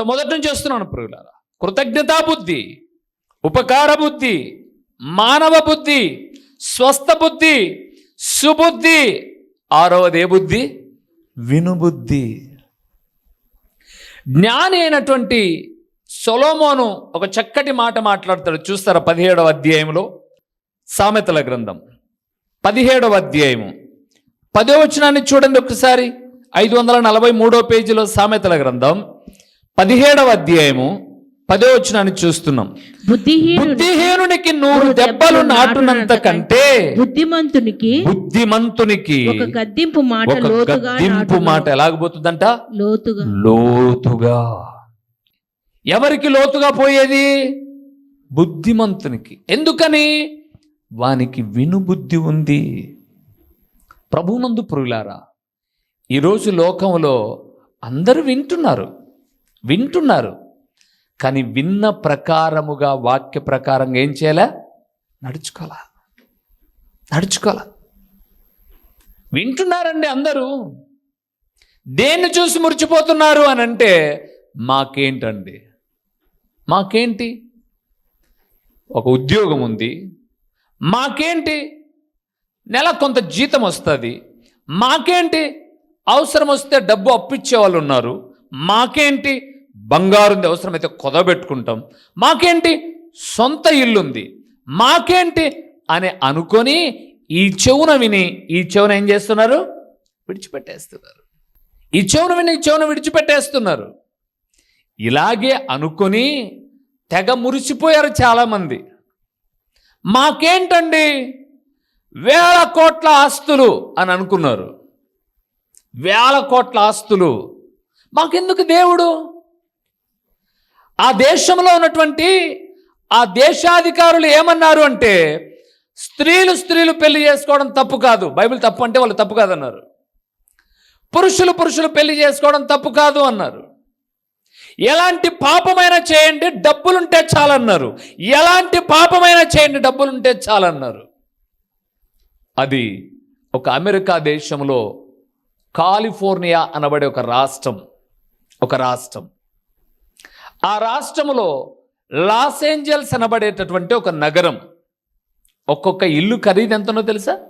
So మొదటి నుంచి చేస్తున్నాను ప్రియులారా. కృతజ్ఞతా బుద్ధి ఉపకార బుద్ధి మానవ బుద్ధి స్వస్థ బుద్ధి సుబుద్ధి ఆరవది ఏ బుద్ధి. వినుబుద్ధి జ్ఞాని అయినటువంటి సొలోమోను ఒక చక్కటి మాట మాట్లాడతాడు. చూస్తారా పదిహేడవ అధ్యాయంలో సామెతల గ్రంథం. పదిహేడవ అధ్యాయము. పదో వచనాన్ని చూడండి ఒకసారి. ఐదు వందల నలభై మూడో పేజీలో సామెతల గ్రంథం. పదిహేడవ అధ్యాయము పదో వచనాన్ని చూస్తున్నాం. బుద్ధిహీనునికి నూరు దెబ్బలు నాటునంత కంటే బుద్ధిమంతునికి బుద్ధిమంతునికి ఒక గద్దింపు మాట గద్దింపు ఎలాగబోతుందంట? లోతుగా. లోతుగా. ఎవరికి లోతుగా పోయేది? బుద్ధిమంతునికి. ఎందుకని? వానికి వినుబుద్ధి ఉంది. ప్రభునందు పురులారా ఈరోజు లోకంలో అందరూ వింటున్నారు. వింటున్నారు. కానీ విన్న ప్రకారముగా వాక్య ప్రకారంగా ఏం చేయాలా? నడుచుకోవాలా. నడుచుకోవాలా. వింటున్నారండి అందరూ? దేన్ని చూసి మురిచిపోతున్నారు అని అంటే మాకేంటండి? మాకేంటి? ఒక ఉద్యోగం ఉంది. మాకేంటి? నెల కొంత జీతం వస్తుంది. మాకేంటి? అవసరం వస్తే డబ్బు అప్పిచ్చే వాళ్ళు ఉన్నారు. మాకేంటి? బంగారుంది అవసరమైతే కొదబెట్టుకుంటాం. మాకేంటి? సొంత ఇల్లుంది. మాకేంటి? అని అనుకొని ఈ చెవున విని ఈ చెవున ఏం చేస్తున్నారు? విడిచిపెట్టేస్తున్నారు. ఈ చెవున విని ఈ చెవున విడిచిపెట్టేస్తున్నారు. ఇలాగే అనుకొని తెగ మురిసిపోయారు చాలామంది. మాకేంటండి? వేల కోట్ల ఆస్తులు అని అనుకున్నారు. వేల కోట్ల ఆస్తులు. మాకెందుకు దేవుడు? ఆ దేశంలో ఉన్నటువంటి ఆ దేశాధికారులు ఏమన్నారు అంటే స్త్రీలు స్త్రీలు పెళ్ళి చేసుకోవడం తప్పు కాదు. బైబిల్ తప్పు అంటే వాళ్ళు తప్పు కాదన్నారు. పురుషులు పురుషులు పెళ్ళి చేసుకోవడం తప్పు కాదు అన్నారు. ఎలాంటి పాపమైనా చేయండి డబ్బులుంటే చాలన్నారు. ఎలాంటి పాపమైనా చేయండి డబ్బులుంటే చాలన్నారు. అది ఒక అమెరికా దేశంలో కాలిఫోర్నియా అనబడే ఒక రాష్ట్రం. ఒక రాష్ట్రం. ఆ రాష్ట్రంలో లాస్ ఏంజల్స్ అనబడేటటువంటి ఒక నగరం. ఒక్కొక్క ఇల్లు ఖరీదు ఎంతనో తెలుసా?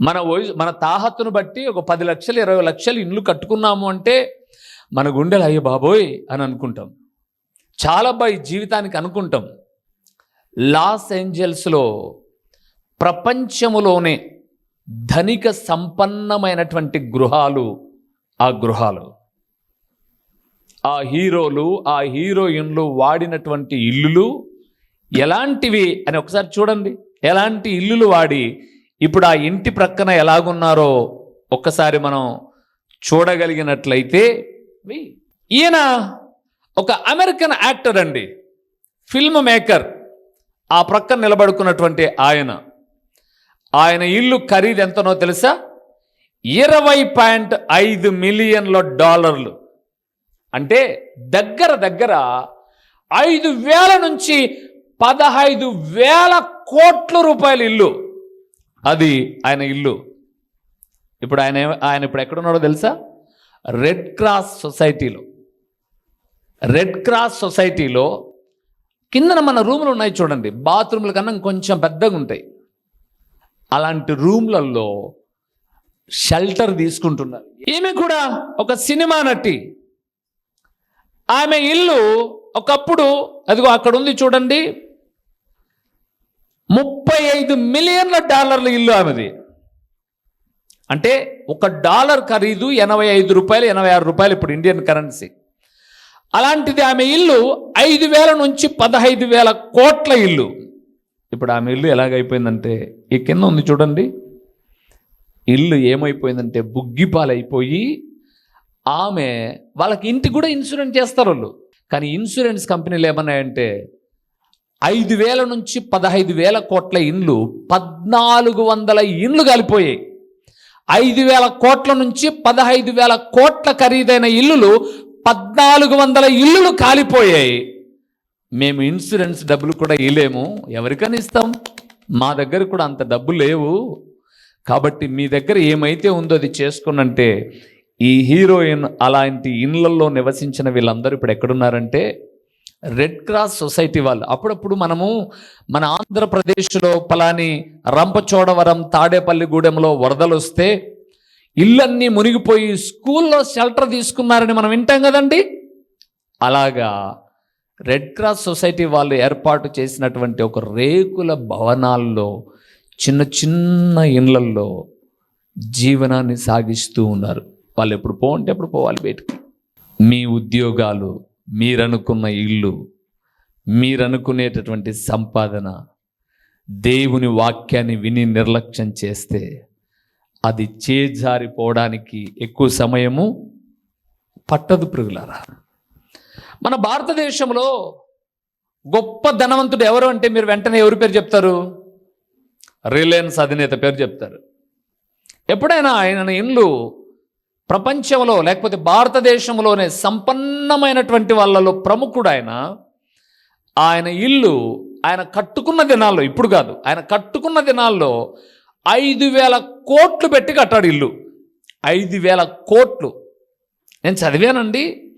మన మన తాహత్తును బట్టి ఒక పది లక్షలు ఇరవై లక్షలు ఇల్లు కట్టుకున్నాము అంటే మన గుండెలు అయ్యో బాబోయ్ అని అనుకుంటాం. చాలా బాయ్ జీవితానికి అనుకుంటాం. లాస్ ఏంజల్స్లో ప్రపంచములోనే ధనిక సంపన్నమైనటువంటి గృహాలు ఆ గృహాలు. ఆ హీరోలు ఆ హీరోయిన్లు వాడినటువంటి ఇల్లులు ఎలాంటివి అని ఒకసారి చూడండి. ఎలాంటి ఇల్లులు వాడి ఇప్పుడు ఆ ఇంటి ప్రక్కన ఎలాగున్నారో ఒక్కసారి మనం చూడగలిగినట్లయితే ఈయన ఒక అమెరికన్ యాక్టర్ అండి. Film maker. ఆ ప్రక్కన నిలబడుకున్నటువంటి ఆయన. ఆయన ఇల్లు ఖరీదు ఎంతనో తెలుసా? ఇరవై పాయింట్ ఐదు మిలియన్ల డాలర్లు. అంటే దగ్గర దగ్గర ఐదు వేల నుంచి పదహైదు వేల కోట్ల రూపాయల ఇల్లు. అది ఆయన ఇల్లు. ఇప్పుడు ఆయన ఆయన ఇప్పుడు ఎక్కడున్నాడో తెలుసా? రెడ్ క్రాస్ సొసైటీలో. రెడ్ క్రాస్ సొసైటీలో కిందన మన రూములు ఉన్నాయి చూడండి. బాత్రూమ్ల కన్నా కొంచెం పెద్దగా ఉంటాయి. అలాంటి రూమ్లలో షెల్టర్ తీసుకుంటున్నారు. ఈమె కూడా ఒక సినిమా నటి. ఆమె ఇల్లు ఒకప్పుడు అదిగో అక్కడ ఉంది చూడండి ముప్పై ఐదు మిలియన్ల డాలర్ల ఇల్లు ఆమెది. అంటే ఒక డాలర్ ఖరీదు ఎనభై ఐదు రూపాయలు ఎనభై ఆరు రూపాయలు ఇప్పుడు ఇండియన్ కరెన్సీ. అలాంటిది ఆమె ఇల్లు ఐదు వేల నుంచి పదహైదు వేల కోట్ల ఇల్లు. ఇప్పుడు ఆమె ఇల్లు ఎలాగైపోయిందంటే ఈ కింద ఉంది చూడండి. ఇల్లు ఏమైపోయిందంటే బుగ్గిపాలైపోయి ఆమె వాళ్ళకి ఇంటికి కూడా ఇన్సూరెన్స్ చేస్తారు వాళ్ళు. కానీ ఇన్సూరెన్స్ కంపెనీలు ఏమన్నాయంటే ఐదు వేల నుంచి పదహైదు వేల కోట్ల ఇండ్లు పద్నాలుగు వందల ఇండ్లు కలిపోయాయి. ఐదు వేల కోట్ల నుంచి పదహైదు వేల కోట్ల ఖరీదైన ఇల్లులు పద్నాలుగు వందల ఇల్లులు కాలిపోయాయి. మేము ఇన్సూరెన్స్ డబ్బులు కూడా ఇవ్వలేము ఎవరికైనా ఇస్తాం. మా దగ్గర కూడా అంత డబ్బు లేవు. కాబట్టి మీ దగ్గర ఏమైతే ఉందో అది చేసుకున్నంటే ఈ హీరోయిన్ అలాంటి ఇండ్లల్లో నివసించిన వీళ్ళందరూ ఇప్పుడు ఎక్కడున్నారంటే రెడ్ క్రాస్ సొసైటీ వాళ్ళు. అప్పుడప్పుడు మనము మన ఆంధ్రప్రదేశ్లో పలాని రంపచోడవరం తాడేపల్లిగూడెంలో వరదలు వస్తే ఇళ్ళన్నీ మునిగిపోయి స్కూల్లో షెల్టర్ తీసుకున్నారని మనం వింటాం కదండి? అలాగా రెడ్ క్రాస్ సొసైటీ వాళ్ళు ఏర్పాటు చేసినటువంటి ఒక రేకుల భవనాల్లో చిన్న చిన్న ఇండ్లల్లో జీవనాన్ని సాగిస్తూ ఉన్నారు. వాళ్ళు ఎప్పుడు పోంటే ఎప్పుడు పోవాలి బయటికి. మీ ఉద్యోగాలు మీరనుకున్న ఇల్లు మీరనుకునేటటువంటి సంపాదన దేవుని వాక్యాన్ని విని నిర్లక్ష్యం చేస్తే అది చేజారిపోవడానికి ఎక్కువ సమయము పట్టదు ప్రుగులారా మన భారతదేశంలో గొప్ప ధనవంతుడు ఎవరు అంటే మీరు వెంటనే ఎవరి పేరు చెప్తారు? రిలయన్స్ అధినేత పేరు చెప్తారు. ఎప్పుడైనా ఆయన ఇండ్లు ప్రపంచంలో లేకపోతే భారతదేశంలోనే సంపన్నమైనటువంటి వాళ్ళలో ప్రముఖుడు ఆయన ఆయన ఇల్లు ఆయన కట్టుకున్న దినాల్లో ఇప్పుడు కాదు ఆయన కట్టుకున్న దినాల్లో ఐదు వేల కోట్లు పెట్టి కట్టాడు ఇల్లు. ఐదు వేల కోట్లు. నేను చదివానండి.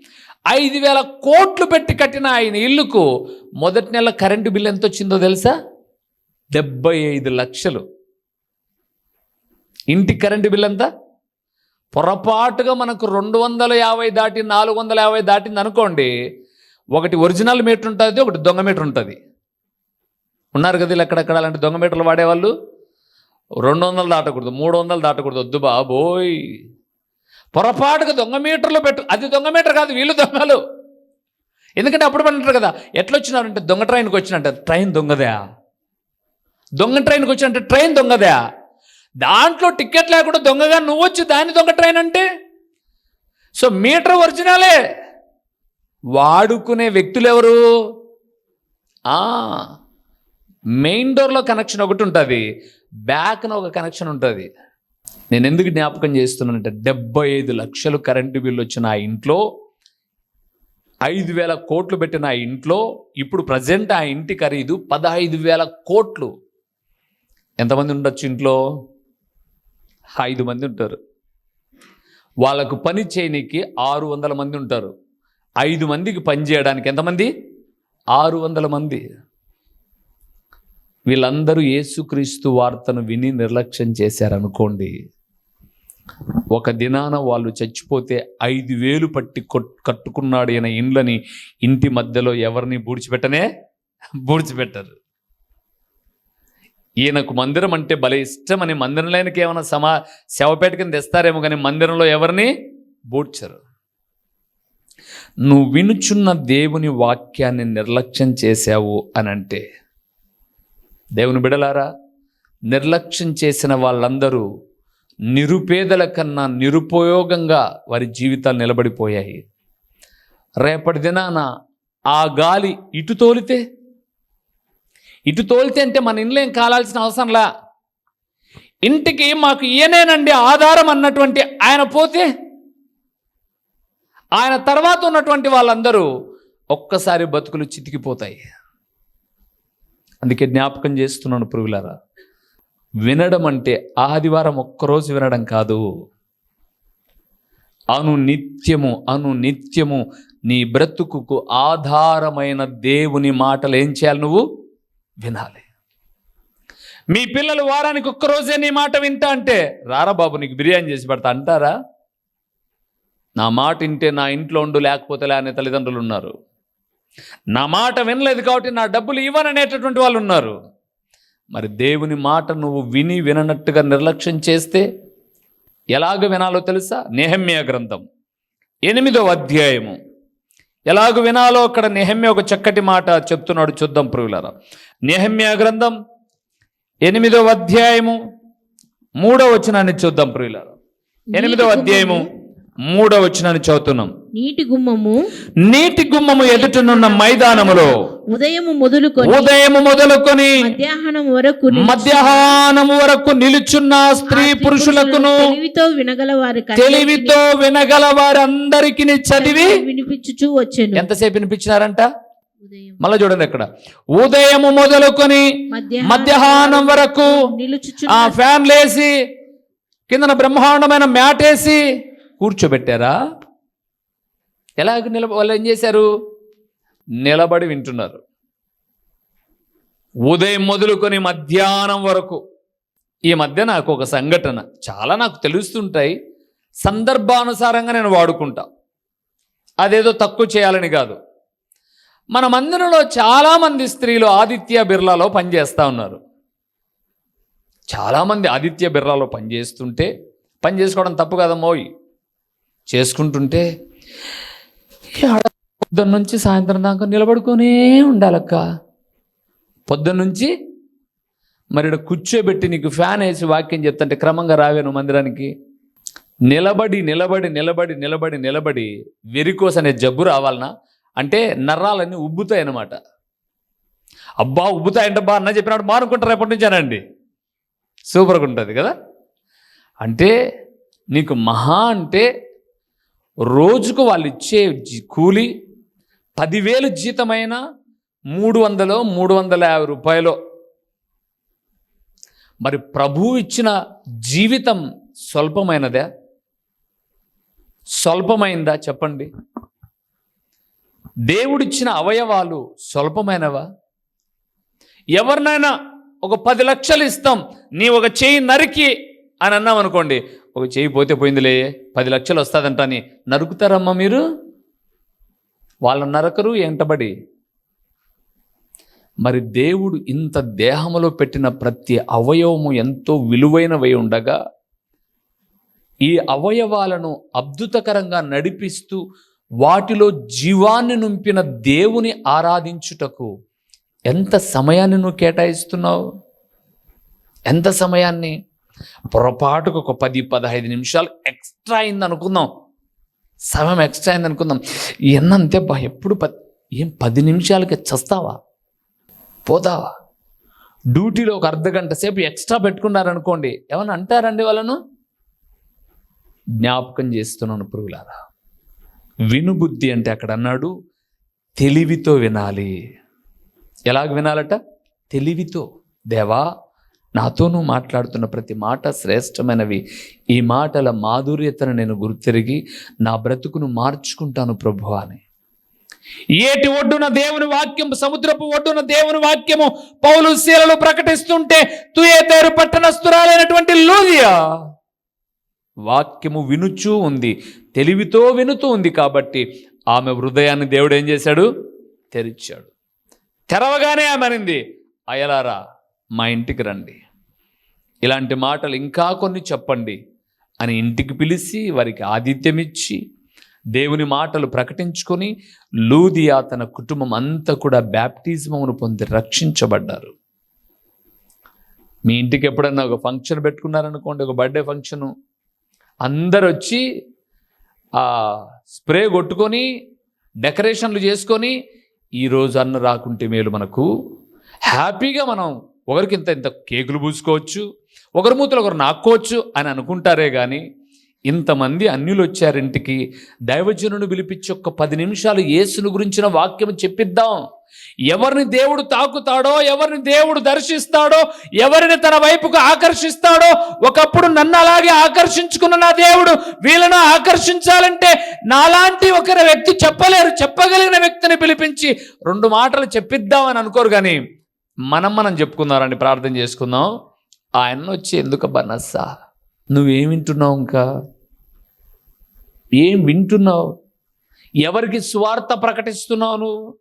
ఐదు వేల కోట్లు పెట్టి కట్టిన ఆయన ఇల్లుకు మొదటి నెల కరెంటు బిల్ ఎంత వచ్చిందో తెలుసా? డెబ్బై ఐదు లక్షలు. ఇంటి కరెంటు బిల్ ఎంత? పొరపాటుగా మనకు రెండు వందల యాభై దాటి నాలుగు వందల యాభై దాటింది అనుకోండి ఒకటి ఒరిజినల్ మీటర్ ఉంటుంది ఒకటి దొంగ మీటర్ ఉంటుంది. ఉన్నారు కదా వీళ్ళు ఎక్కడెక్కడ అలాంటి దొంగ మీటర్లు వాడేవాళ్ళు? రెండు వందలు దాటకూడదు మూడు వందలు దాటకూడదు. వద్దు బాబోయ్. పొరపాటుగా దొంగ మీటర్లో పెట్టు అది దొంగ మీటర్ కాదు వీళ్ళు దొంగలు. ఎందుకంటే అప్పుడు అంటారు కదా ఎట్లా వచ్చినారంటే దొంగ ట్రైన్కి వచ్చినట్ట ట్రైన్ దొంగదా? దొంగ ట్రైన్కి వచ్చినట్టే ట్రైన్ దొంగదా? దాంట్లో టికెట్ లేకుండా దొంగగా నువ్వు వచ్చి దాని దొంగ ట్రైన్ అంటే సో మీటర్ ఒరిజినలే. వాడుకునే వ్యక్తులు ఎవరు మెయిన్ డోర్లో కనెక్షన్ ఒకటి ఉంటుంది. బ్యాక్న ఒక కనెక్షన్ ఉంటుంది. నేను ఎందుకు జ్ఞాపకం చేస్తున్నానంటే డెబ్బై ఐదు లక్షలు కరెంటు బిల్లు వచ్చిన ఆ ఇంట్లో ఐదు వేల కోట్లు పెట్టిన ఆ ఇంట్లో ఇప్పుడు ప్రజెంట్ ఆ ఇంటి ఖరీదు పదహైదు వేల కోట్లు. ఎంతమంది ఉండొచ్చు ఇంట్లో? ఐదు మంది ఉంటారు. వాళ్ళకు పని చేయనికి ఆరు వందల మంది ఉంటారు. ఐదు మందికి పని చేయడానికి ఎంతమంది ఆరు వందల మంది. వీళ్ళందరూ యేసుక్రీస్తు వార్తను విని నిర్లక్ష్యం చేశారనుకోండి. ఒక దినాన వాళ్ళు చచ్చిపోతే ఐదు వేలు పట్టి కొట్- కట్టుకున్నాడు ఈయన ఇండ్లని ఇంటి మధ్యలో ఎవరిని బూడ్చిపెట్టనే? బూడ్చిపెట్టరు. ఈయనకు మందిరం అంటే భలే ఇష్టమని మందిరంలోనికి ఏమైనా సమా శవపేట కింద తెస్తారేమో కానీ మందిరంలో ఎవరిని? బూడ్చరు. నువ్వు వినుచున్న దేవుని వాక్యాన్ని నిర్లక్ష్యం చేశావు అని అంటే దేవుని బిడలారా నిర్లక్ష్యం చేసిన వాళ్ళందరూ నిరుపేదల కన్నా నిరుపయోగంగా వారి జీవితాలు నిలబడిపోయాయి. రేపటి దినాన ఆ గాలి ఇటు తోలితే ఇటు తోలితే అంటే మన ఇంట్లో ఏం కాలాల్సిన అవసరంలా ఇంటికి మాకు ఈయనేనండి ఆధారం అన్నటువంటి ఆయన పోతే? ఆయన తర్వాత ఉన్నటువంటి వాళ్ళందరూ ఒక్కసారి బతుకులు చితికిపోతాయి. అందుకే జ్ఞాపకం చేస్తున్నాను పురుగులారా వినడం అంటే ఆదివారం ఒక్కరోజు వినడం కాదు. అను నిత్యము అను నిత్యము నీ బ్రతుకుకు ఆధారమైన దేవుని మాటలు ఏం చేయాలి నువ్వు? వినాలి. మీ పిల్లలు వారానికి ఒక్కరోజే నీ మాట వింటా అంటే రారా బాబు నీకు బిర్యానీ చేసి పెడతా అంటారా? నా మాట వింటే నా ఇంట్లో ఉండు లేకపోతే లే అనే తల్లిదండ్రులు ఉన్నారు. నా మాట వినలేదు కాబట్టి నా డబ్బులు ఇవ్వననేటటువంటి వాళ్ళు ఉన్నారు. మరి దేవుని మాట నువ్వు విని విననట్టుగా నిర్లక్ష్యం చేస్తే ఎలాగ వినాలో తెలుసా? నేహమ్య గ్రంథం ఎనిమిదవ అధ్యాయము. ఎలాగ వినాలో అక్కడ నెహమ్య ఒక చక్కటి మాట చెప్తున్నాడు చూద్దాం ప్రియులరా. నెహమ్య గ్రంథం ఎనిమిదవ అధ్యాయము మూడవ వచనాన్ని చూద్దాం ప్రియులరా. ఎనిమిదవ అధ్యాయము మూడవ వచనాన్ని చదువుతున్నాం. నీటి గుమ్మము. నీటి గుమ్మము ఎదుటనున్న మైదానములో ఉదయము మొదలుకొని ఉదయం మొదలుకొని మధ్యాహ్నం వరకు మధ్యాహ్నం వరకు నిలుచున్న స్త్రీ పురుషులకును తెలివితో వినగల వారి తెలివితో వినగల వారందరికి చదివి వినిపించుచూ వచ్చెను. ఎంతసేపు వినిపించినారంట? ఉదయం. మళ్ళా చూడండి ఇక్కడ ఉదయము మొదలుకొని మధ్యాహ్నం వరకు ఆ ఫ్యాన్లు వేసి కిందన బ్రహ్మాండమైన మ్యాట్ వేసి కూర్చోబెట్టారా? ఎలాగ నిలబ వాళ్ళు ఏం చేశారు? నిలబడి వింటున్నారు. ఉదయం మొదలుకొని మధ్యాహ్నం వరకు. ఈ మధ్య నాకు ఒక సంఘటన చాలా నాకు తెలుస్తుంటాయి. సందర్భానుసారంగా నేను వాడుకుంటా. అదేదో తక్కువ చేయాలని కాదు. మన మందిరంలో చాలామంది స్త్రీలు ఆదిత్య బిర్లాలో పనిచేస్తూ ఉన్నారు. చాలామంది ఆదిత్య బిర్లాలో పనిచేస్తుంటే పని చేసుకోవడం తప్పు కదమ్మోయ్. చేసుకుంటుంటే ఆడ పొద్దున్న నుంచి సాయంత్రం దాకా నిలబడుకునే ఉండాలక్క. పొద్దున్న నుంచి మరి కూర్చోబెట్టి నీకు ఫ్యాన్ వేసి వాక్యం చెప్తుంటే క్రమంగా రావేను మందిరానికి. నిలబడి నిలబడి నిలబడి నిలబడి నిలబడి వెరికోస్ అనే జబ్బు రావాలనా? అంటే నర్రాలన్నీ ఉబ్బుతాయి అన్నమాట. అబ్బా ఉబ్బుతాయంటబ్బా అన్న చెప్పినప్పుడు మానుకుంటారు ఎప్పటి నుంచానండి. సూపర్గా ఉంటుంది కదా? అంటే నీకు మహా అంటే రోజుకు వాళ్ళు ఇచ్చే కూలి పదివేలు జీతమైన మూడు వందలో మూడు వందల యాభై రూపాయలు. మరి ప్రభువు ఇచ్చిన జీవితం స్వల్పమైనదా? స్వల్పమైందా చెప్పండి. దేవుడిచ్చిన అవయవాలు స్వల్పమైనవా? ఎవరినైనా ఒక పది లక్షలు ఇస్తాం నీ ఒక చేయి నరికి అని అన్నాం అనుకోండి ఒక చేయి పోతే పోయిందిలే పది లక్షలు వస్తుందంట అని నరుకుతారమ్మా మీరు? వాళ్ళు నరకరు ఎంటబడి. మరి దేవుడు ఇంత దేహములో పెట్టిన ప్రతి అవయవము ఎంతో విలువైనవై ఉండగా ఈ అవయవాలను అద్భుతకరంగా నడిపిస్తూ వాటిలో జీవాన్ని నింపిన దేవుని ఆరాధించుటకు ఎంత సమయాన్ని నువ్వు కేటాయిస్తున్నావు? ఎంత సమయాన్ని? పొరపాటుకు ఒక పది పదహైదు నిమిషాలు ఎక్స్ట్రా అయింది అనుకుందాం సమయం ఎక్స్ట్రా అయింది అనుకుందాం ఎన్నంతే బా ఎప్పుడు ప ఏం పది నిమిషాలకి చస్తావా? పోతావా? డ్యూటీలో ఒక అర్ధ గంట సేపు ఎక్స్ట్రా పెట్టుకున్నారనుకోండి ఏమన్నా అంటారండి వాళ్ళను? జ్ఞాపకం చేస్తున్నాను పురుగులారా వినుబుద్ధి అంటే అక్కడ అన్నాడు తెలివితో వినాలి. ఎలాగ వినాలట? తెలివితో. దేవా నాతోనూ మాట్లాడుతున్న ప్రతి మాట శ్రేష్టమైనవి. ఈ మాటల మాధుర్యతను నేను గుర్తిరిగి నా బ్రతుకును మార్చుకుంటాను ప్రభు అని ఏటి ఒడ్డున దేవుని వాక్యం సముద్రపు ఒడ్డున దేవుని వాక్యము పౌలు శీలలు ప్రకటిస్తుంటే తుయేతేరు పట్టణస్థురాలైనటువంటి లూదియా? వాక్యము వినుచూ ఉంది తెలివితో వినుతూ ఉంది కాబట్టి ఆమె హృదయాన్ని దేవుడు ఏం చేశాడు? తెరిచాడు. తెరవగానే ఆమె అనింది అయలారా మా ఇంటికి రండి. ఇలాంటి మాటలు ఇంకా కొన్ని చెప్పండి అని ఇంటికి పిలిచి వారికి ఆతిథ్యం ఇచ్చి దేవుని మాటలు ప్రకటించుకొని లూదియా తన కుటుంబం అంతా కూడా బ్యాప్టిజమును పొంది రక్షించబడ్డారు. మీ ఇంటికి ఎప్పుడన్నా ఒక ఫంక్షన్ పెట్టుకున్నారనుకోండి ఒక బర్త్డే ఫంక్షను అందరు వచ్చి ఆ స్ప్రే కొట్టుకొని డెకరేషన్లు చేసుకొని ఈరోజు అన్న రాకుంటే మేలు మనకు. హ్యాపీగా మనం ఒకరికి ఇంత ఇంత కేకులు పూసుకోవచ్చు ఒకరి మూతలు ఒకరు నాక్కోవచ్చు అని అనుకుంటారే కానీ ఇంతమంది అన్యులు వచ్చారింటికి దైవజనుని పిలిపించి ఒక్క పది నిమిషాలు యేసును గురించిన వాక్యం చెప్పిద్దాం. ఎవరిని దేవుడు తాకుతాడో ఎవరిని దేవుడు దర్శిస్తాడో ఎవరిని తన వైపుకు ఆకర్షిస్తాడో ఒకప్పుడు నన్ను అలాగే ఆకర్షించుకున్న నా దేవుడు వీళ్ళను ఆకర్షించాలంటే నాలాంటి ఒకరి వ్యక్తి చెప్పలేరు చెప్పగలిగిన వ్యక్తిని పిలిపించి రెండు మాటలు చెప్పిద్దామని అనుకోరు కానీ మనం మనం చెప్పుకున్నారండి ప్రార్థన చేసుకుందాం. ఆయన వచ్చి ఎందుకబ్బా బనస్సా నువ్వేం వింటున్నావు ఇంకా? ఏం వింటున్నావు? ఎవరికి స్వార్థ ప్రకటిస్తున్నావు నువ్వు?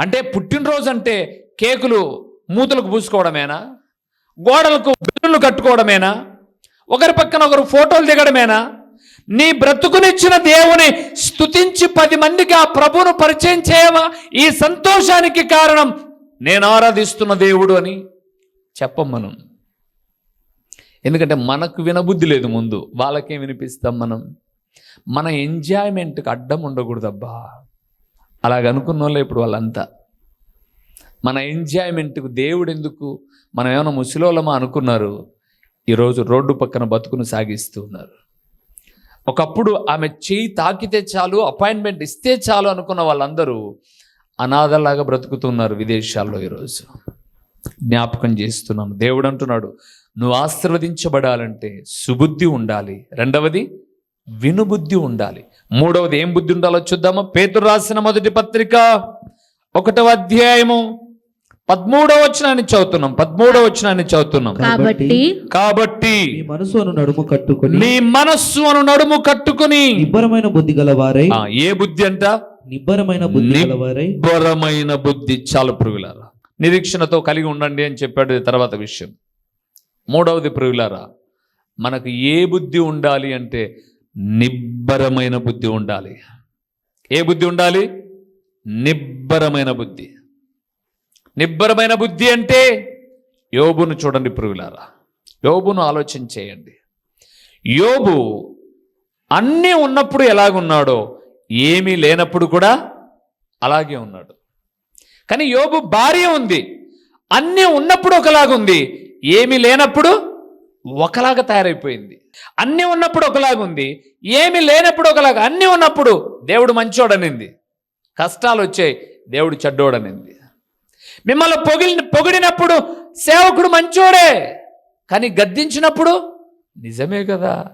అంటే పుట్టినరోజు అంటే కేకులు మూతలకు పూసుకోవడమేనా? గోడలకు బెల్లులు కట్టుకోవడమేనా? ఒకరి పక్కన ఒకరు ఫోటోలు దిగడమేనా? నీ బ్రతుకునిచ్చిన దేవుని స్తుతించి పది మందికి ఆ ప్రభువును పరిచయం చేయవా? ఈ సంతోషానికి కారణం నేను ఆరాధిస్తున్న దేవుడు అని చెప్పం మనం. ఎందుకంటే మనకు వినబుద్ధి లేదు ముందు. వాళ్ళకేం వినిపిస్తాం మనం? మన ఎంజాయ్మెంట్కి అడ్డం ఉండకూడదబ్బా. అలాగనుకున్న వాళ్ళే ఇప్పుడు వాళ్ళంతా. మన ఎంజాయ్మెంట్కు దేవుడు ఎందుకు? మనం ఏమైనా ముసలోళ్ళమా అనుకున్నారు? ఈరోజు రోడ్డు పక్కన బతుకును సాగిస్తూ ఉన్నారు. ఒకప్పుడు ఆమె చేయి తాకితే చాలు అపాయింట్మెంట్ ఇస్తే చాలు అనుకున్న వాళ్ళందరూ అనాథలాగా బ్రతుకుతున్నారు విదేశాల్లో ఈరోజు. జ్ఞాపకం చేస్తున్నాను దేవుడు అంటున్నాడు నువ్వు ఆశీర్వదించబడాలంటే సుబుద్ధి ఉండాలి. రెండవది వినుబుద్ధి ఉండాలి. మూడవది ఏం బుద్ధి ఉండాలో చూద్దామా. పేతురు రాసిన మొదటి పత్రిక ఒకటవ అధ్యాయము పదమూడవ వచనాన్ని చదువుతున్నాం. పదమూడవ వచనాన్ని చదువుతున్నాం. కాబట్టి కాబట్టి మీ మనసు అను నడుము కట్టుకొని నీ మనస్సు అను నడుము కట్టుకుని నిబ్బరమైన బుద్ధి గలవారై ఆ, ఏ బుద్ధి అంట? నిబ్బరమైన బుద్ధి నిబ్బరమైన బుద్ధి చాలు పురుగులారా నిరీక్షణతో కలిగి ఉండండి అని చెప్పాడు తర్వాత విషయం. మూడవది పురుగులారా మనకు ఏ బుద్ధి ఉండాలి అంటే నిబ్బరమైన బుద్ధి ఉండాలి. ఏ బుద్ధి ఉండాలి? నిబ్బరమైన బుద్ధి. నిబ్బరమైన బుద్ధి అంటే యోబును చూడండి పురుగులారా యోబును ఆలోచన చేయండి. యోబు అన్నీ ఉన్నప్పుడు ఎలాగున్నాడో ఏమీ లేనప్పుడు కూడా అలాగే ఉన్నాడు. కానీ యోబు భార్య ఉంది. అన్నీ ఉన్నప్పుడు ఒకలాగుంది ఏమీ లేనప్పుడు ఒకలాగా తయారైపోయింది. అన్నీ ఉన్నప్పుడు ఒకలాగుంది ఏమీ లేనప్పుడు ఒకలాగా అన్నీ ఉన్నప్పుడు దేవుడు మంచోడనింది. కష్టాలు వచ్చాయి. దేవుడు చెడ్డోడనింది. మిమ్మల్ని పొగిలి పొగిడినప్పుడు సేవకుడు మంచోడే. కానీ గద్దించినప్పుడు నిజమే కదా.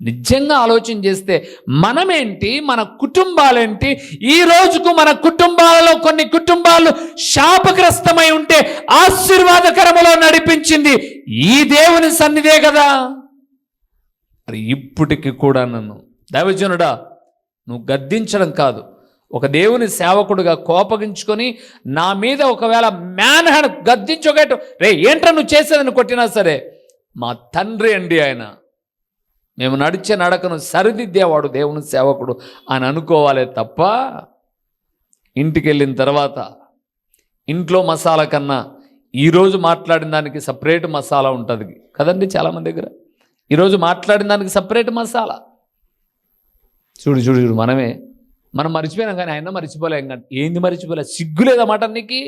నిజంగా ఆలోచన చేస్తే మనమేంటి? మన కుటుంబాలేంటి? ఈ రోజుకు మన కుటుంబాలలో కొన్ని కుటుంబాలు శాపగ్రస్తమై ఉంటే ఆశీర్వాదకరములో నడిపించింది ఈ దేవుని సన్నిధే కదా. మరి ఇప్పటికి కూడా నన్ను దైవజనుడా నువ్వు గద్దించడం కాదు. ఒక దేవుని సేవకుడుగా కోపగించుకొని నా మీద ఒకవేళ మ్యాన్ హ్యాండ్ గద్దించొకట రే ఏంట్రా నువ్వు చేసేదని కొట్టినా సరే మా తండ్రి అండి ఆయన. మేము నడిచే నడకను సరిదిద్దేవాడు దేవుని సేవకుడు అని అనుకోవాలే తప్ప ఇంటికి వెళ్ళిన తర్వాత ఇంట్లో మసాలా కన్నా ఈరోజు మాట్లాడిన దానికి సపరేట్ మసాలా ఉంటుంది కదండి చాలామంది దగ్గర? ఈరోజు మాట్లాడిన దానికి సపరేట్ మసాలా. చూడు చూడు చూడు మనమే మనం మర్చిపోయినాం కానీ ఆయన మర్చిపోలేం కానీ ఏంది మర్చిపోలే? సిగ్గులేదా మాట నీకు?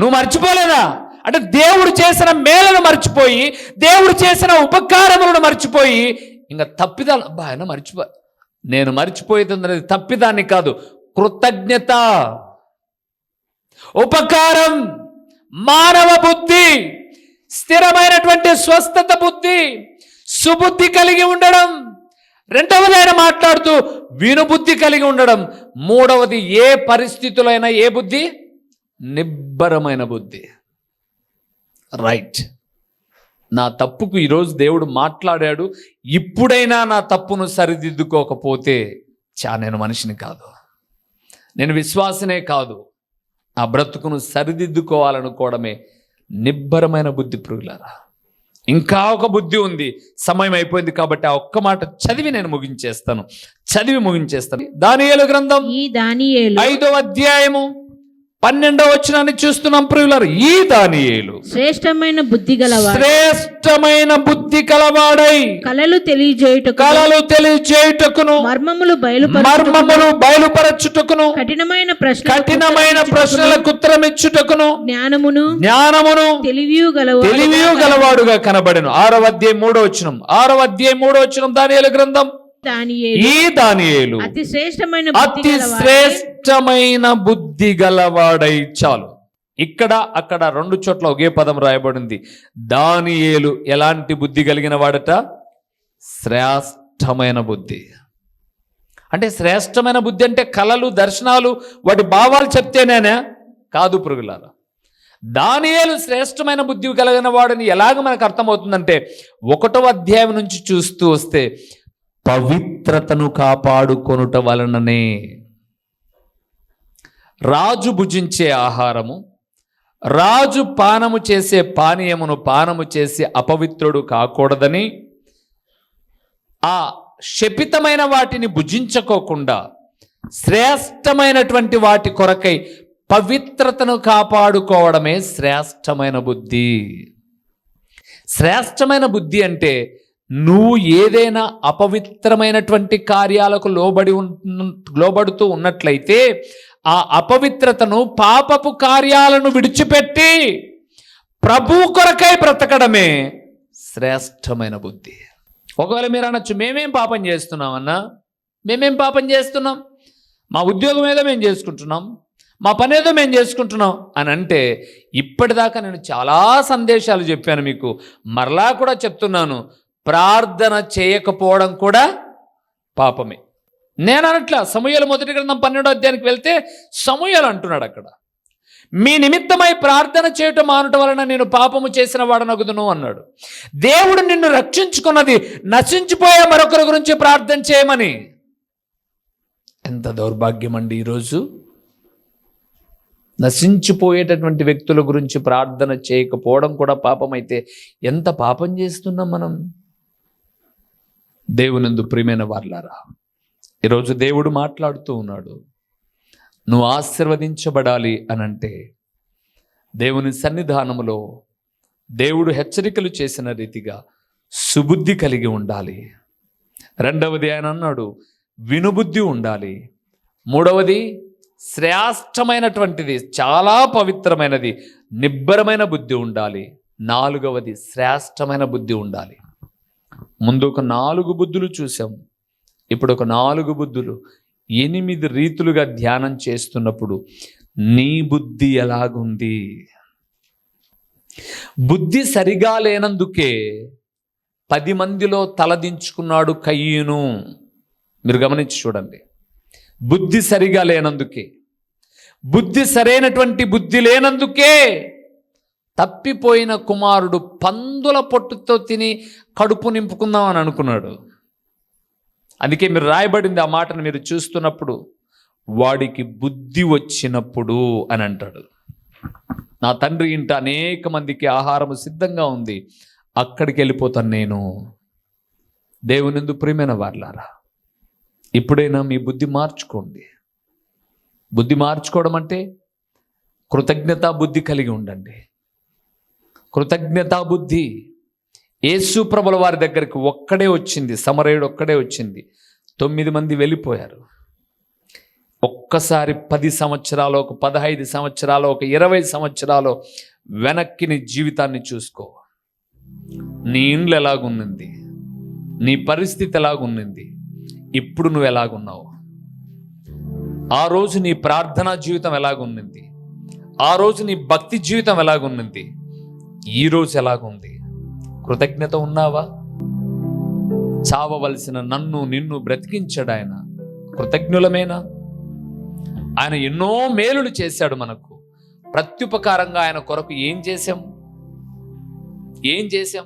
నువ్వు మర్చిపోలేదా? అంటే దేవుడు చేసిన మేలను మర్చిపోయి దేవుడు చేసిన ఉపకారములను మర్చిపోయి ఇంకా తప్పిదాలు అబ్బా ఆయన మర్చిపో నేను మర్చిపోయేది తప్పిదాన్ని కాదు కృతజ్ఞత. ఉపకారం మానవ బుద్ధి స్థిరమైనటువంటి స్వస్థత బుద్ధి సుబుద్ధి కలిగి ఉండడం. రెండవది ఆయన మాట్లాడుతూ వినుబుద్ధి కలిగి ఉండడం. మూడవది ఏ పరిస్థితులైనా ఏ బుద్ధి? నిబ్బరమైన బుద్ధి. రైట్ నా తప్పుకు ఈరోజు దేవుడు మాట్లాడాడు. ఇప్పుడైనా నా తప్పును సరిదిద్దుకోకపోతే చా నేను మనిషిని కాదు. నేను విశ్వాసనే కాదు. ఆ బ్రతుకును సరిదిద్దుకోవాలనుకోవడమే నిబ్బరమైన బుద్ధి పురుగులారా ఇంకా ఒక బుద్ధి ఉంది. సమయం అయిపోయింది కాబట్టి ఆ ఒక్క మాట చదివి నేను ముగించేస్తాను. చదివి ముగించేస్తాను. దానియేలు గ్రంథం ఈ దానియేలు ఐదో అధ్యాయము పన్నెండో వచనాన్ని చూస్తున్నాం ప్రియులారు. ఈ దానియేలు శ్రేష్టమైన బుద్ధి గలవాడు శ్రేష్టమైన బుద్ధి కలవాడై కలలు తెలియజేయుటకు కలలు తెలియచేయుటకును మర్మములు బయలుపరు మర్మములు బయలుపరచుటకును కఠినమైన ప్రశ్న కఠినమైన ప్రశ్నలకు ఉత్తరమిచ్చుటకును జ్ఞానమును జ్ఞానమును తెలివియు గలవాడు తెలివియు గలవాడుగా కనబడెను. ఆరవ అధ్యాయం మూడో వచనం. ఆరవ అధ్యాయం మూడో వచనం దానియేలు గ్రంథం. దానియేలు ఈ దానియేలు అతి శ్రేష్టమైన అతి గలవాడు శ్రేష్టమైన బుద్ధి గలవాడై చాలు. ఇక్కడ అక్కడ రెండు చోట్ల ఒకే పదం రాయబడింది. దానియేలు ఎలాంటి బుద్ధి కలిగిన వాడట? శ్రేష్టమైన బుద్ధి. అంటే శ్రేష్టమైన బుద్ధి అంటే కళలు దర్శనాలు వాటి భావాలు చెప్తేనేనా? కాదు పురుగులారా. దానియేలు శ్రేష్టమైన బుద్ధి కలిగిన వాడని ఎలాగ మనకు అర్థమవుతుందంటే ఒకటో అధ్యాయం నుంచి చూస్తూ వస్తే పవిత్రతను కాపాడుకొనుట వలననే రాజు భుజించే ఆహారము రాజు పానము చేసే పానీయమును పానము చేసి అపవిత్రుడు కాకూడదని ఆ శపితమైన వాటిని భుజించకోకుండా శ్రేష్టమైనటువంటి వాటి కొరకై పవిత్రతను కాపాడుకోవడమే శ్రేష్టమైన బుద్ధి. శ్రేష్టమైన బుద్ధి అంటే నువ్వు ఏదైనా అపవిత్రమైనటువంటి కార్యాలకు లోబడి లోబడుతూ ఉన్నట్లయితే ఆ అపవిత్రతను పాపపు కార్యాలను విడిచిపెట్టి ప్రభు కొరకై బ్రతకడమే శ్రేష్టమైన బుద్ధి. ఒకవేళ మీరు అనొచ్చు మేమేం పాపం చేస్తున్నామన్నా? మేమేం పాపం చేస్తున్నాం? మా ఉద్యోగం ఏదో మేము చేసుకుంటున్నాం. మా పని ఏదో మేము చేసుకుంటున్నాం అని అంటే ఇప్పటిదాకా నేను చాలా సందేశాలు చెప్పాను మీకు. మరలా కూడా చెప్తున్నాను ప్రార్థన చేయకపోవడం కూడా పాపమే. నేను అనట్లా సమూహలు మొదటి గ్రంథం పన్నెండో అధ్యాయానికి వెళ్తే సమూహలు అంటున్నాడు అక్కడ. మీ నిమిత్తమై ప్రార్థన చేయటం మానటం వలన నేను పాపము చేసిన వాడనగుదును అన్నాడు. దేవుడు నిన్ను రక్షించుకున్నది నశించిపోయే మరొకరి గురించి ప్రార్థన చేయమని. ఎంత దౌర్భాగ్యం అండి ఈరోజు. నశించిపోయేటటువంటి వ్యక్తుల గురించి ప్రార్థన చేయకపోవడం కూడా పాపమైతే ఎంత పాపం చేస్తున్నాం మనం. దేవునందు ప్రియమైన వార్లారా ఈరోజు దేవుడు మాట్లాడుతూ ఉన్నాడు నువ్వు ఆశీర్వదించబడాలి అనంటే దేవుని సన్నిధానములో దేవుడు హెచ్చరికలు చేసిన రీతిగా సుబుద్ధి కలిగి ఉండాలి. రెండవది ఆయన అన్నాడు వినుబుద్ధి ఉండాలి. మూడవది శ్రేష్టమైనటువంటిది చాలా పవిత్రమైనది నిబ్బరమైన బుద్ధి ఉండాలి. నాలుగవది శ్రేష్టమైన బుద్ధి ఉండాలి. ముందు ఒక నాలుగు బుద్ధులు చూసాం ఇప్పుడు ఒక నాలుగు బుద్ధులు ఎనిమిది రీతులుగా ధ్యానం చేస్తున్నప్పుడు నీ బుద్ధి ఎలాగుంది? బుద్ధి సరిగా లేనందుకే పది మందిలో తలదించుకున్నాడు కయ్యూను. మీరు గమనించి చూడండి. బుద్ధి సరిగా లేనందుకే బుద్ధి సరైనటువంటి బుద్ధి లేనందుకే తప్పిపోయిన కుమారుడు పందుల పొట్టుతో తిని కడుపు నింపుకుందాం అని అనుకున్నాడు. అందుకే మీరు రాయబడింది ఆ మాటను మీరు చూస్తున్నప్పుడు వాడికి బుద్ధి వచ్చినప్పుడు అని అంటాడు. నా తండ్రి ఇంట అనేక మందికి ఆహారం సిద్ధంగా ఉంది. అక్కడికి వెళ్ళిపోతాను నేను. దేవునిందు ప్రియమైన వార్లారా ఇప్పుడైనా మీ బుద్ధి మార్చుకోండి. బుద్ధి మార్చుకోవడం అంటే కృతజ్ఞతా బుద్ధి కలిగి ఉండండి. కృతజ్ఞతా బుద్ధి యేసుప్రభుల వారి దగ్గరికి ఒక్కడే వచ్చింది. సమరయుడు ఒక్కడే వచ్చింది. తొమ్మిది మంది వెళ్ళిపోయారు. ఒక్కసారి పది సంవత్సరాలు ఒక పదహైదు సంవత్సరాలు ఒక ఇరవై సంవత్సరాలు వెనక్కి నీ జీవితాన్ని చూసుకో. నీ ఇండ్లు ఎలాగున్నది నీ పరిస్థితి ఎలాగున్నది ఇప్పుడు నువ్వు ఎలాగున్నావు? ఆ రోజు నీ ప్రార్థనా జీవితం ఎలాగున్నది ఆ రోజు నీ భక్తి జీవితం ఎలాగున్నది ఈ రోజు ఎలాగుంది? కృతజ్ఞత ఉన్నావా? చావవలసిన నన్ను నిన్ను బ్రతికించాడు ఆయన. కృతజ్ఞులమేనా? ఆయన ఎన్నో మేలులు చేశాడు మనకు. ప్రత్యుపకారంగా ఆయన కొరకు ఏం చేశాం? ఏం చేశాం?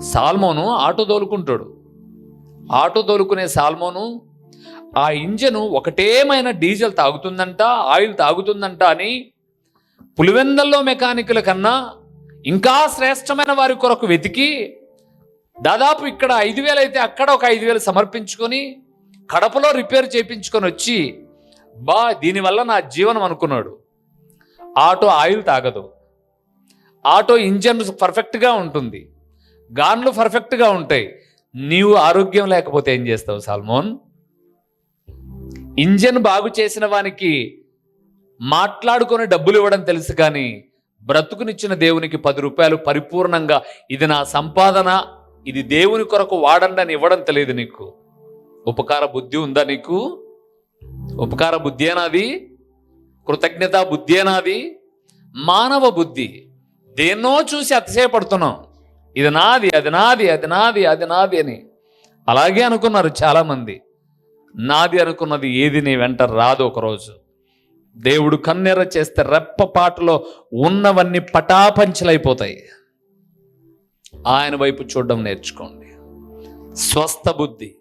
సాల్మోను ఆటో తోలుకుంటాడు. ఆటో తోలుకునే సాల్మోను ఆ ఇంజను ఒకటేమైన డీజిల్ తాగుతుందంట ఆయిల్ తాగుతుందంట అని పులివెందల్లో మెకానికుల కన్నా ఇంకా శ్రేష్టమైన వారి కొరకు వెతికి దాదాపు ఇక్కడ ఐదు వేలు అయితే అక్కడ ఒక ఐదు వేలు సమర్పించుకొని కడపలో రిపేర్ చేయించుకొని వచ్చి బా దీనివల్ల నా జీవనం అనుకున్నాడు. ఆటో ఆయిల్ తాగదు. ఆటో ఇంజన్ పర్ఫెక్ట్గా ఉంటుంది. గాన్లు పర్ఫెక్ట్గా ఉంటాయి. నీవు ఆరోగ్యం లేకపోతే ఏం చేస్తావు సాల్మోన్? ఇంజన్ బాగు చేసిన వానికి మాట్లాడుకొని డబ్బులు ఇవ్వడం తెలుసు కానీ బ్రతుకునిచ్చిన దేవునికి పది రూపాయలు పరిపూర్ణంగా ఇది నా సంపాదన ఇది దేవుని కొరకు వాడండి అని ఇవ్వడం తెలియదు నీకు. ఉపకార బుద్ధి ఉందా నీకు? ఉపకార బుద్ధి నాది? కృతజ్ఞత బుద్ధి నాది? మానవ బుద్ధి. దేన్నో చూసి అతిశయపడుతున్నాం. ఇది నాది అది నాది అది నాది అది నాది అని. అలాగే అనుకున్నారు చాలామంది. నాది అనుకున్నది ఏది నీ వెంట రాదు ఒకరోజు. దేవుడు కన్నెర చేస్తే రెప్పపాటులో ఉన్నవన్నీ పటాపంచలైపోతాయి. ఆయన వైపు చూడడం నేర్చుకోండి. స్వస్థ బుద్ధి.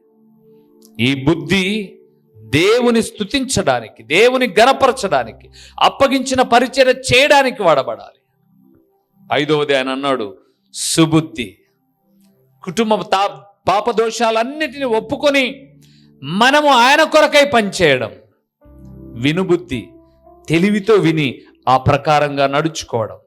ఈ బుద్ధి దేవుని స్తుతించడానికి దేవుని గనపరచడానికి అప్పగించిన పరిచయం చేయడానికి వాడబడాలి. ఐదవది ఆయన అన్నాడు సుబుద్ధి. కుటుంబ తా పాపదోషాలన్నిటిని ఒప్పుకొని మనము ఆయన కొరకై పనిచేయడం. వినుబుద్ధి. తెలివితో విని ఆ ప్రకారంగా నడుచుకోవడం.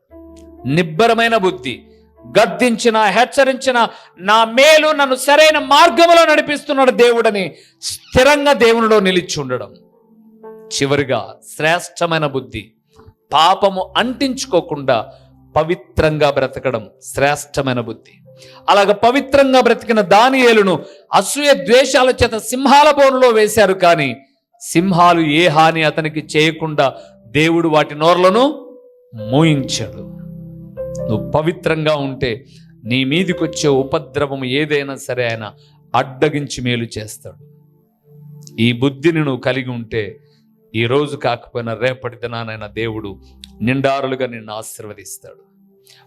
నిబ్బరమైన బుద్ధి గద్దించిన హెచ్చరించిన నా మేలు నన్ను సరైన మార్గంలో నడిపిస్తున్నాడు దేవుడని స్థిరంగా దేవునిలో నిలిచి ఉండడం. చివరిగా శ్రేష్టమైన బుద్ధి పాపము అంటించుకోకుండా పవిత్రంగా బ్రతకడం శ్రేష్టమైన బుద్ధి. అలాగ పవిత్రంగా బ్రతికిన దానియేలును అసూయ ద్వేషాల చేత సింహాల బోనులో వేశారు కానీ సింహాలు ఏ హాని అతనికి చేయకుండా దేవుడు వాటి నోర్లను మోయించాడు. నువ్వు పవిత్రంగా ఉంటే నీ మీదికొచ్చే ఉపద్రవం ఏదైనా సరే ఆయన అడ్డగించి మేలు చేస్తాడు. ఈ బుద్ధిని నువ్వు కలిగి ఉంటే ఈ రోజు కాకపోయినా రేపటి దినానైనా దేవుడు నిండారులుగా నిన్ను ఆశీర్వదిస్తాడు.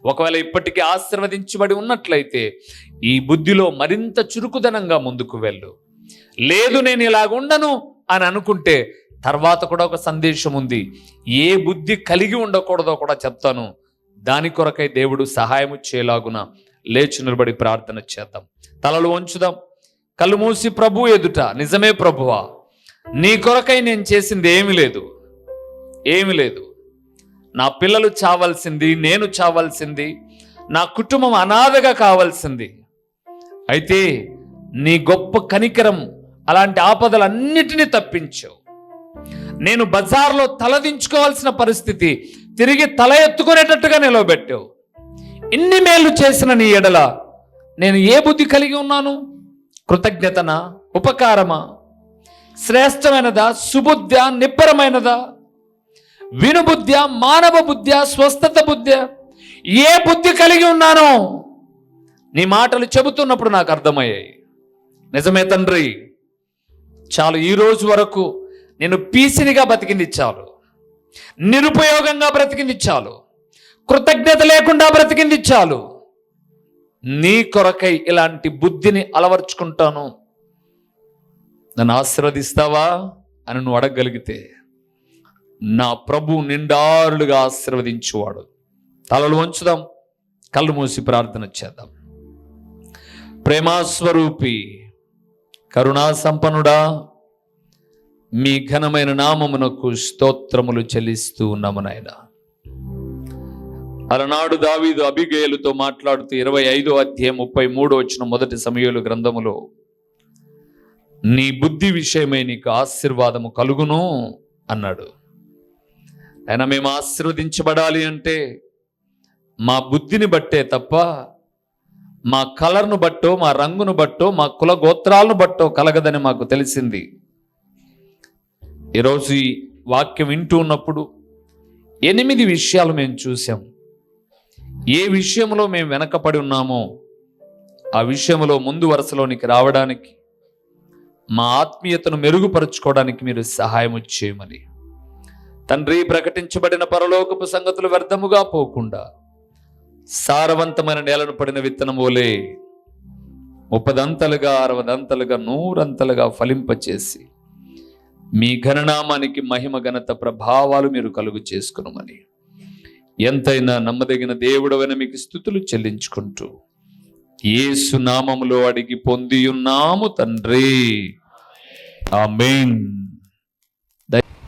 ఒకవేళ ఇప్పటికీ ఆశీర్వదించబడి ఉన్నట్లయితే ఈ బుద్ధిలో మరింత చురుకుదనంగా ముందుకు వెళ్ళు. లేదు నేను ఇలాగుండను అని అనుకుంటే తర్వాత కూడా ఒక సందేశం ఉంది. ఏ బుద్ధి కలిగి ఉండకూడదో కూడా చెప్తాను. దాని కొరకై దేవుడు సహాయము చేయలాగున లేచి నిలబడి ప్రార్థన చేద్దాం. తలలు వంచుదాం. కళ్ళు మూసి ప్రభు ఎదుట నిజమే ప్రభువా. నీ కొరకై నేను చేసింది ఏమీ లేదు. ఏమీ లేదు. నా పిల్లలు చావాల్సింది నేను చావాల్సింది నా కుటుంబం అనాథగా కావాల్సింది. అయితే నీ గొప్ప కనికరం అలాంటి ఆపదలన్నిటినీ తప్పించావు. నేను బజార్లో తలదించుకోవాల్సిన పరిస్థితి తిరిగి తల ఎత్తుకునేటట్టుగా నిలవబెట్టావు. ఇన్ని మేలు చేసిన నీ ఎడల నేను ఏ బుద్ధి కలిగి ఉన్నాను? కృతజ్ఞతనా? ఉపకారమా? శ్రేష్టమైనదా? సుబుద్ధ్యా? నిబ్బరమైనదా? వినుబుద్ధ్య? మానవ బుద్ధ్య స్వస్థత బుద్ధ్యా? ఏ బుద్ధి కలిగి ఉన్నానో? నీ మాటలు చెబుతున్నప్పుడు నాకు అర్థమయ్యాయి. నిజమే తండ్రి. చాలు ఈ రోజు వరకు నేను పీసినిగా బతికింది చాలు. నిరుపయోగంగా బ్రతికింది చాలు. కృతజ్ఞత లేకుండా బ్రతికింది చాలు. నీ కొరకై ఇలాంటి బుద్ధిని అలవర్చుకుంటాను. నన్ను ఆశీర్వదిస్తావా అని నువ్వు అడగగలిగితే నా ప్రభు నిండారులుగా ఆశీర్వదించేవాడు. తలలు వంచుదాం కళ్ళు మూసి ప్రార్థన చేద్దాం. ప్రేమాస్వరూపి కరుణా సంపన్నుడా మీ ఘనమైన నామమునకు స్తోత్రములు చెల్లిస్తూ ఉన్నాము నాయన. అలనాడు దావీదు అభిగేయులతో మాట్లాడుతూ ఇరవై ఐదో అధ్యాయం ముప్పై మూడు వచ్చిన మొదటి సమయంలో గ్రంథములో నీ బుద్ధి విషయమై నీకు ఆశీర్వాదము కలుగును అన్నాడు. ఆయన మేము ఆశీర్వదించబడాలి అంటే మా బుద్ధిని బట్టే తప్ప మా కలర్ను బట్టో మా రంగును బట్టో మా కుల గోత్రాలను బట్టో కలగదని మాకు తెలిసింది. ఈరోజు ఈ వాక్యం వింటూ ఉన్నప్పుడు ఎనిమిది విషయాలు మేము చూసాం ఏ విషయంలో మేము వెనకపడి ఉన్నామో ఆ విషయంలో ముందు వరుసలోనికి రావడానికి మా ఆత్మీయతను మెరుగుపరుచుకోవడానికి మీరు సహాయం చేయమని. తండ్రి ప్రకటించబడిన పరలోకపు సంగతులు వ్యర్థముగా పోకుండా సారవంతమైన నేలను పడిన విత్తనం వలె ముప్పదంతలుగా అరవదంతలుగా నూరంతలుగా ఫలింపచేసి మీ ఘననామానికి మహిమ ఘనత ప్రభావాలు మీరు కలుగు చేసుకునమని. ఎంతైనా నమ్మదగిన దేవుడవైన మీకు స్థుతులు చెల్లించుకుంటూ ఏసు నామములో అడిగి పొంది ఉన్నాము తండ్రి. ఆమేన్.